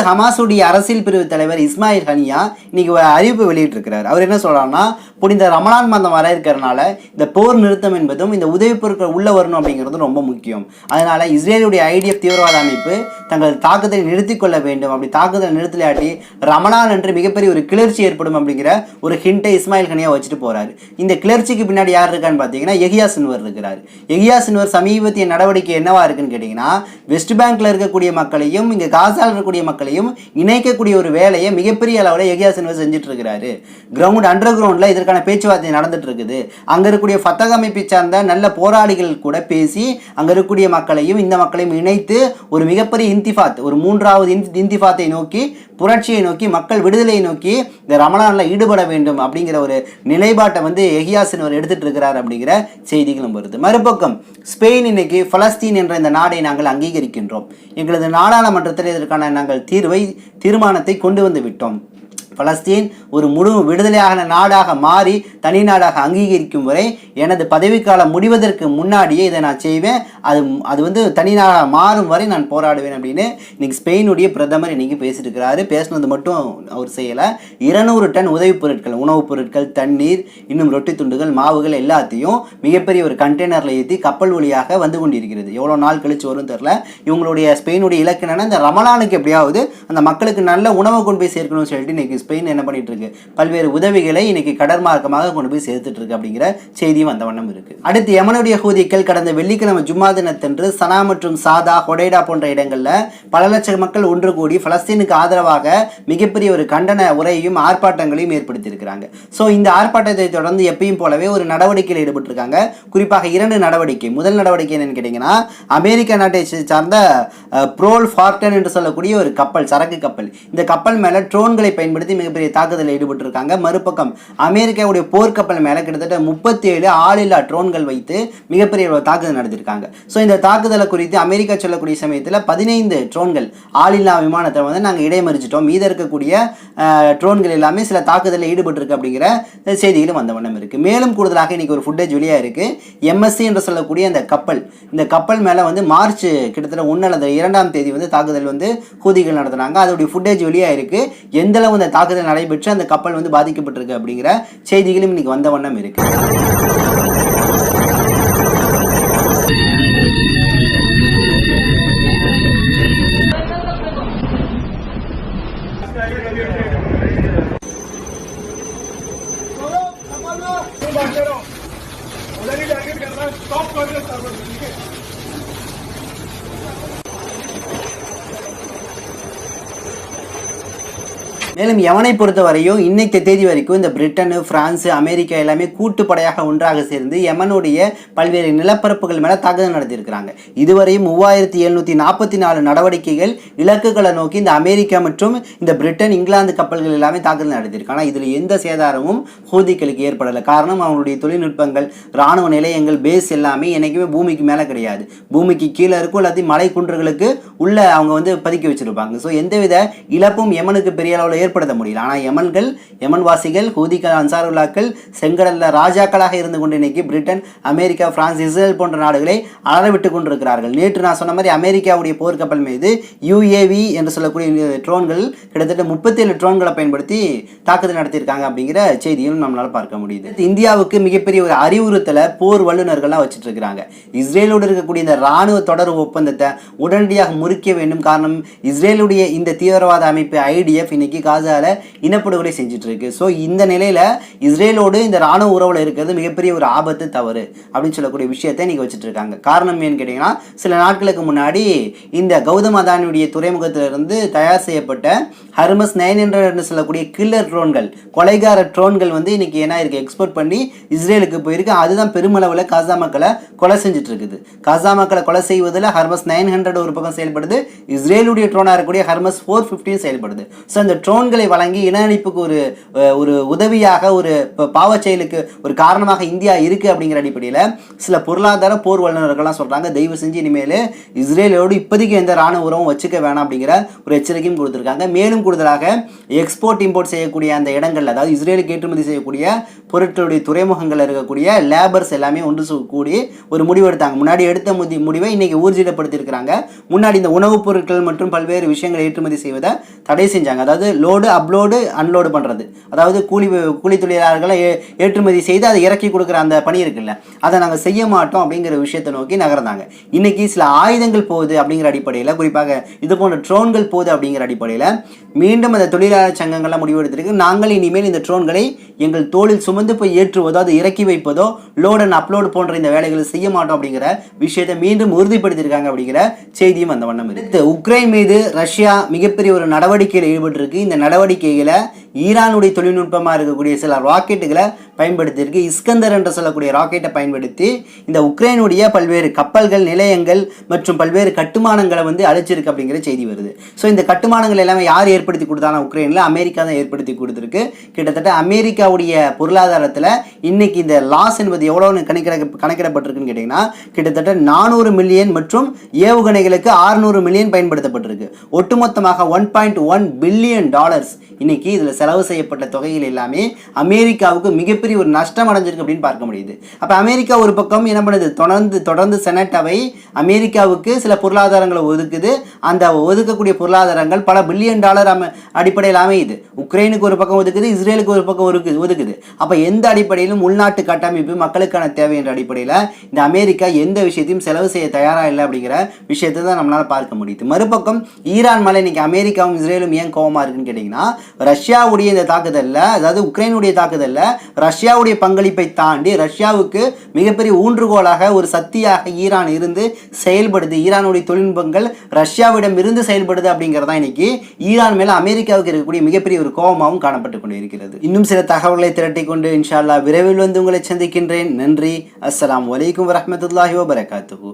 அடுத்து ஹமாஸுடைய அரசியல் பிரிவு தலைவர் இஸ்மாயில் ஹனியா இன்னைக்கு ஒரு அறிவிப்பு வெளியிட்டிருக்கிறார். அவர் என்ன சொல்கிறாருன்னா புனித ரமலான் மாதம் வர இருக்கிறனால இந்த போர் நிறுத்தம் என்பதும் இந்த உதவி பொருட்கள் உள்ள வரணும் அப்படிங்கிறது ரொம்ப முக்கியம். அதனால இஸ்ரேலுடைய ஐடிஎஃப் தீவிரவாத அமைப்பு தங்கள் தாக்குதலை நிறுத்தி கொள்ள வேண்டும். அப்படி தாக்குதலை நிறுத்தலையாட்டி ரமலான் என்று மிகப்பெரிய ஒரு கிளர்ச்சி ஏற்படும் அப்படிங்கிற ஒரு ஹிண்டை இஸ்மாயில் ஹனியா வச்சுட்டு போறாரு. இந்த கிளர்ச்சிக்கு பின்னாடி யார் இருக்கான்னு பார்த்தீங்கன்னா எகியா சின்வர் இருக்கிறார். எகியா சின்வர் சமீபத்திய நடவடிக்கை என்னவா இருக்குன்னு கேட்டிங்கன்னா வெஸ்ட் பேங்க்ல இருக்கக்கூடிய மக்களையும் இங்க காசால் இருக்கக்கூடிய மக்களையும் இணைக்கக்கூடிய ஒரு வேலையை மிகப்பெரிய அளவில் எகியா சின்வர் செஞ்சுட்டு இருக்கிறாரு கிரவுண்ட் அண்டர் கிரவுண்ட்ல இதற்கான பேச்சுவார்த்தை நடந்துட்டு இருக்குது அங்க இருக்கக்கூடிய ஃபத்தக அமைப்பை சார்ந்த நல்ல போராளிகள் கூட பேசி அங்க இருக்கக்கூடிய மக்களையும் இந்த மக்களையும் இணைத்து ஒரு மிகப்பெரிய இன்திஃபாத் ஒரு மூன்றாவது இன் நோக்கி புரட்சியை நோக்கி மக்கள் விடுதலையை நோக்கி இந்த ரமலானில் ஈடுபட வேண்டும் அப்படிங்கிற ஒரு நிலைப்பாட்டை வந்து எஹியாசன் அவர் எடுத்துட்டு இருக்கிறார் அப்படிங்கிற செய்திகளும் வருது. மறுபக்கம் ஸ்பெயின் இன்னைக்கு பலஸ்தீன் என்ற இந்த நாடை நாங்கள் அங்கீகரிக்கின்றோம். எங்களது நாடாளுமன்றத்தில் இதற்கான நாங்கள் தீர்வை தீர்மானத்தை கொண்டு வந்து விட்டோம். பலஸ்தீன் ஒரு முழு விடுதலையான நாடாக மாறி தனி நாடாக அங்கீகரிக்கும் வரை எனது பதவிக்காலம் முடிவதற்கு முன்னாடியே இதை நான் செய்வேன். அது அது வந்து தனி நாடாக மாறும் வரை நான் போராடுவேன் அப்படின்னு இன்னைக்கு ஸ்பெயினுடைய பிரதமர் இன்னைக்கு பேசியிருக்கிறாரு. பேசினது மட்டும் அவர் செய்யலை. இருநூறு டன் உதவிப் பொருட்கள் உணவுப் பொருட்கள் தண்ணீர் இன்னும் ரொட்டி துண்டுகள் மாவுகள் எல்லாத்தையும் மிகப்பெரிய ஒரு கண்டெய்னரில் ஏற்றி கப்பல் வழியாக வந்து கொண்டிருக்கிறது. எவ்வளோ நாள் கழிச்சு வரும் தெரில இவங்களுடைய ஸ்பெயினுடைய இலக்கு என்னன்னா இந்த ரமலானுக்கு எப்படியாவது அந்த மக்களுக்கு நல்ல உணவை கொண்டு போய் சேர்க்கணும்னு சொல்லிட்டு இன்னைக்கு ஸ்பெயின் என்ன பண்ணிட்டு இருக்கு பல்வேறு உதவிகளை இன்னைக்கு கடற்மார்க்கமாக கொண்டு போய் சேர்த்துட்டு இருக்கு அப்படிங்கிற செய்தியும் வந்த வண்ணம் இருக்கு. அடுத்து யமனுடைய ஹூதிக்கள் கடந்த வெள்ளிக்கிழமை ஜும்மா தினத்தன்று சனா மற்றும் சாதா ஹொடைடா போன்ற இடங்களில் பல லட்சம் மக்கள் ஒன்று கூடி பலஸ்தீனுக்கு ஆதரவாக மிகப்பெரிய ஒரு கண்டன உரையையும் ஆர்ப்பாட்டங்களையும் ஏற்படுத்தியிருக்கிறாங்க. ஸோ இந்த ஆர்ப்பாட்டத்தை தொடர்ந்து எப்பயும் போலவே ஒரு நடவடிக்கையில் ஈடுபட்டிருக்காங்க. குறிப்பாக இரண்டு நடவடிக்கை. முதல் நடவடிக்கை என்னன்னு கேட்டிங்கன்னா அமெரிக்க நாட்டை சார்ந்த ப்ரோல் ஃபார்டன் என்று சொல்லக்கூடிய ஒரு கப்பல் சரக்கு கப்பல். இந்த கப்பல் மேலே ட்ரோன்களை பயன்படுத்தி மிகப்பெரிய தாக்குதலில் ஈடுபட்டிருக்காங்க. மறுபக்கம் அமெரிக்காவுடைய போர்க்கப்பல் மேலே கிட்டத்தட்ட முப்பத்தி ஏழு ஆளில்லா ட்ரோன்கள் வைத்து மிகப்பெரிய ஒரு தாக்குதல் நடத்திருக்காங்க ஸோ இந்த தாக்குதலை குறித்து அமெரிக்கா சொல்லக்கூடிய சமயத்தில் பதினைந்து ட்ரோன்கள் ஆளில்லா விமானத்தை வந்து நாங்கள் இடைமறிச்சிட்டோம். மீத இருக்கக்கூடிய ட்ரோன்கள் எல்லாமே சில தாக்குதலில் ஈடுபட்டிருக்கு அப்படிங்கிற செய்திகளும் வந்த வண்ணம் இருக்குது மேலும் கூடுதலாக இன்னைக்கு ஒரு ஃபுட்டேஜ் வெளியாக இருக்குது எம்எஸ்சி என்று சொல்லக்கூடிய அந்த கப்பல். இந்த கப்பல் மேலே வந்து மார்ச் கிட்டத்தட்ட ஒன்று அல்லது இரண்டாம் தேதி வந்து தாக்குதல் வந்து ஹூதிகள் நடத்துனாங்க. அதோடைய ஃபுட்டேஜ் வெளியாக இருக்குது எந்த அளவு அந்த தாக்குதல் நடைபெற்று அந்த கப்பல் வந்து பாதிக்கப்பட்டிருக்கு அப்படிங்கிற செய்திகளும் இன்னைக்கு வந்த வண்ணம் இருக்கு. மேலும் எவனை பொறுத்தவரையும் இன்னைக்கு தேதி வரைக்கும் இந்த பிரிட்டன் பிரான்ஸ் அமெரிக்கா எல்லாமே கூட்டுப்படையாக ஒன்றாக சேர்ந்து யமனுடைய பல்வேறு நிலப்பரப்புகள் மேலே தாக்குதல் நடத்தியிருக்கிறாங்க. இதுவரையும் மூவாயிரத்தி எழுநூற்றி நாற்பத்தி நாலு நடவடிக்கைகள் இலக்குகளை நோக்கி இந்த அமெரிக்கா மற்றும் இந்த பிரிட்டன் இங்கிலாந்து கப்பல்கள் எல்லாமே தாக்குதல் நடத்தியிருக்காங்க இதில் எந்த சேதாரமும் ஹூதிகளுக்கு ஏற்படலை. காரணம் அவங்களுடைய தொழில்நுட்பங்கள் இராணுவ நிலையங்கள் பேஸ் எல்லாமே என்னைக்குமே பூமிக்கு மேலே கிடையாது. பூமிக்கு கீழே இருக்கும் எல்லாத்தையும் மலை குன்றுகளுக்கு உள்ள அவங்க வந்து பதுக்கி வச்சுருப்பாங்க. ஸோ எந்தவித இழப்பும் யமனுக்கு பெரிய அளவில் ஏற்படுத்த முடியல. ஆனால் யமன்கள் யமன் வாசிகள் ஹூதிகள் அன்சாருல்லாக்கள் செங்கடலில் ராஜாக்களாக இருந்து கொண்டு இன்னைக்கு பிரிட்டன் அமெரிக்கா பிரான்ஸ் இஸ்ரேல் போன்ற நாடுகளை அலறவிட்டு கொண்டிருக்கிறார்கள். நேற்று நான் சொன்ன மாதிரி அமெரிக்காவுடைய போர்க்கப்பல் மீது யுஏவி என்று சொல்லக்கூடிய ட்ரோன்கள் கிட்டத்தட்ட முப்பத்தேழு ட்ரோன்களை பயன்படுத்தி தாக்குதல் நடத்தியிருக்காங்க அப்படிங்கிற செய்தியும் நம்மளால் பார்க்க முடியுது. இந்தியாவுக்கு மிகப்பெரிய ஒரு அறிவுறுத்தலை போர் வல்லுநர்கள்லாம் வச்சுட்டு இருக்கிறாங்க இஸ்ரேலோடு இருக்கக்கூடிய இந்த ராணுவ தொடர்பு ஒப்பந்தத்தை உடனடியாக முறிக்க வேண்டும். காரணம் இஸ்ரேலுடைய இந்த தீவிரவாத அமைப்பு ஐடிஎஃப் இன்னைக்கு காசால இனப்படுகொலை செஞ்சுட்டு இருக்கு ஸோ இந்த நிலையில் இஸ்ரேலோடு இந்த ராணுவ உறவுல இருக்கிறது மிகப்பெரிய ஒரு ஆபத்து தவறு அப்படின்னு சொல்லக்கூடிய விஷயத்தை இன்னைக்கு வச்சுட்டு இருக்காங்க காரணம் ஏன்னு கேட்டீங்கன்னா சில நாட்களுக்கு முன்னாடி இந்த கௌதம் அதானியுடைய துறைமுகத்திலிருந்து தயார் செய்யப்பட்ட ஹர்மஸ் நைன் என்று சொல்லக்கூடிய கில்லர் ட்ரோன்கள் கொலைகார ட்ரோன்கள் வந்து இன்னைக்கு என்ன இருக்குது எக்ஸ்போர்ட் பண்ணி இஸ்ரேலுக்கு போயிருக்கு. அதுதான் பெருமளவில் காசா மக்களை கொலை செஞ்சுட்டு இருக்குது காசா மக்களை கொலை செய்வதில் ஹர்மஸ் நைன் ஹண்ட்ரட் ஒரு பக்கம் செயல்படுது. இஸ்ரேலுடைய ட்ரோனாக இருக்கக்கூடிய ஹர்மஸ் ஃபோர் ஃபிஃப்டியும் செயல்படுது. ஸோ அந்த ட்ரோன் ட்ரோன்களை வழங்கி இன அழிப்புக்கு ஒரு ஒரு உதவியாக ஒரு பாவ செயலுக்கு ஒரு காரணமாக இந்தியா இருக்கு அப்படிங்கிற அடிப்படையில் சில பொருளாதார போர் வல்லுநர்கள்லாம் சொல்கிறாங்க தயவு செஞ்சு இனிமேல் இஸ்ரேலோடு இப்போதைக்கு எந்த ராணுவ உறவும் வச்சுக்க வேணாம் அப்படிங்கிற ஒரு எச்சரிக்கையும் கொடுத்துருக்காங்க. மேலும் கூடுதலாக எக்ஸ்போர்ட் இம்போர்ட் செய்யக்கூடிய அந்த இடங்கள் அதாவது இஸ்ரேலுக்கு ஏற்றுமதி செய்யக்கூடிய பொருட்களுடைய துறைமுகங்கள் இருக்கக்கூடிய லேபர்ஸ் எல்லாமே ஒன்று கூடி ஒரு முடிவு எடுத்தாங்க. முன்னாடி எடுத்த முதி முடிவை இன்றைக்கி ஊர்ஜிதப்படுத்தியிருக்கிறாங்க. முன்னாடி இந்த உணவுப் பொருட்கள் மற்றும் பல்வேறு விஷயங்களை ஏற்றுமதி செய்வதை தடை செஞ்சாங்க. அதாவது லோடு அப்லோடு அன்லோடு பண்ணுறது அதாவது கூலி கூலி தொழிலாளர்களை ஏ- ஏற்றுமதி செய்து அதை இறக்கி கொடுக்குற அந்த பணி இருக்குல்ல அதை நாங்கள் செய்ய மாட்டோம் அப்படிங்கிற விஷயத்தை நோக்கி நகர்ந்தாங்க. இன்றைக்கி சில ஆயுதங்கள் போகுது அப்படிங்கிற அடிப்படையில் குறிப்பாக இது போன்ற ட்ரோன்கள் போகுது அப்படிங்கிற அடிப்படையில் மீண்டும் அந்த தொழிலாளர் சங்கங்கள்லாம் முடிவெடுத்திருக்கு நாங்கள் இனிமேல் இந்த ட்ரோன்களை எங்கள் தோளில் சுமந்து போய் ஏற்றுவதோ அதை இறக்கி வைப்பதோ லோட் அண்ட் அப்லோடு போன்ற இந்த வேலைகளை செய்ய மாட்டோம் அப்படிங்கிற விஷயத்தை மீண்டும் உறுதிப்படுத்தியிருக்காங்க அப்படிங்கிற செய்தியும் அந்த வண்ணம் இருக்கு. உக்ரைன் மீது ரஷ்யா மிகப்பெரிய ஒரு நடவடிக்கையில் ஈடுபட்டிருக்கு. இந்த நடவடிக்கைகளை ஈரானுடைய தொழில்நுட்பமாக இருக்கக்கூடிய சில ராக்கெட்டுகளை பயன்படுத்தியிருக்கு. இஸ்கந்தர் என்று சொல்லக்கூடிய ராக்கெட்டை பயன்படுத்தி இந்த உக்ரைனுடைய பல்வேறு கப்பல்கள் நிலையங்கள் மற்றும் பல்வேறு கட்டுமானங்களை வந்து அழிச்சிருக்கு அப்படிங்கிற செய்தி வருது. ஸோ இந்த கட்டுமானங்கள் எல்லாமே யார் ஏற்படுத்தி கொடுத்தாலும் உக்ரைனில் அமெரிக்கா தான் ஏற்படுத்தி கொடுத்துருக்கு. கிட்டத்தட்ட அமெரிக்காவுடைய பொருளாதாரத்தில் இன்னைக்கு இந்த லாஸ் என்பது எவ்வளோன்னு கணக்கிட கணக்கிடப்பட்டிருக்குன்னு கேட்டிங்கன்னா கிட்டத்தட்ட நானூறு மில்லியன் மற்றும் ஏவுகணைகளுக்கு 600 மில்லியன் பயன்படுத்தப்பட்டிருக்கு. ஒட்டுமொத்தமாக one point one billion dollars இன்னைக்கு இதில் செலவு செய்யப்பட்ட தொகைகள் எல்லாமே அமெரிக்காவுக்கு மிகப்பெரிய ஒரு நஷ்டம் அடைஞ்சிருக்கு அப்படின்னு பார்க்க முடியுது. அப்போ அமெரிக்கா ஒரு பக்கம் என்ன பண்ணுது? தொடர்ந்து தொடர்ந்து செனட் அவை அமெரிக்காவுக்கு சில பொருளாதாரங்களை ஒதுக்குது. அந்த ஒதுக்கக்கூடிய பொருளாதாரங்கள் பல பில்லியன் டாலர் அம அடிப்படையில் அமையுது. உக்ரைனுக்கு ஒரு பக்கம் ஒதுக்குது இஸ்ரேலுக்கு ஒரு பக்கம் ஒதுக்குது ஒதுக்குது. அப்போ எந்த அடிப்படையிலும் உள்நாட்டு கட்டமைப்பு மக்களுக்கான தேவை என்ற அடிப்படையில் இந்த அமெரிக்கா எந்த விஷயத்தையும் செலவு செய்ய தயாராக இல்லை அப்படிங்கிற விஷயத்தை தான் நம்மளால் பார்க்க முடியுது. மறுபக்கம் ஈரான் மேலே இன்னைக்கு அமெரிக்காவும் இஸ்ரேலும் ஏன் கோவமா இருக்குன்னு கேட்டிங்கன்னா ரஷ்யாவுடைய இந்த தாக்குதலில் அதாவது உக்ரைனுடைய தாக்குதலில் ரஷ்யாவுடைய பங்களிப்பை தாண்டி ரஷ்யாவுக்கு மிகப்பெரிய ஊன்றுகோலாக ஒரு சக்தியாக ஈரான் இருந்து செயல்படுது. ஈரானுடைய தொழில்நுட்பங்கள் ரஷ்யாவிடம் இருந்து செயல்படுது அப்படிங்கிறதா இன்னைக்கு. ஈரான் மேல அமெரிக்காவுக்கு இருக்கக்கூடிய மிகப்பெரிய ஒரு கோபமாகவும் காணப்பட்டு கொண்டு இருக்கிறது இன்னும் சில தகவல்களை திரட்டி கொண்டு இன்ஷா அல்லாஹ் விரைவில் வந்து உங்களை சந்திக்கின்றேன். நன்றி. அஸ்லாம் வலைக்கம் வரமத்துல்லாஹி வபரகாத்துஹு.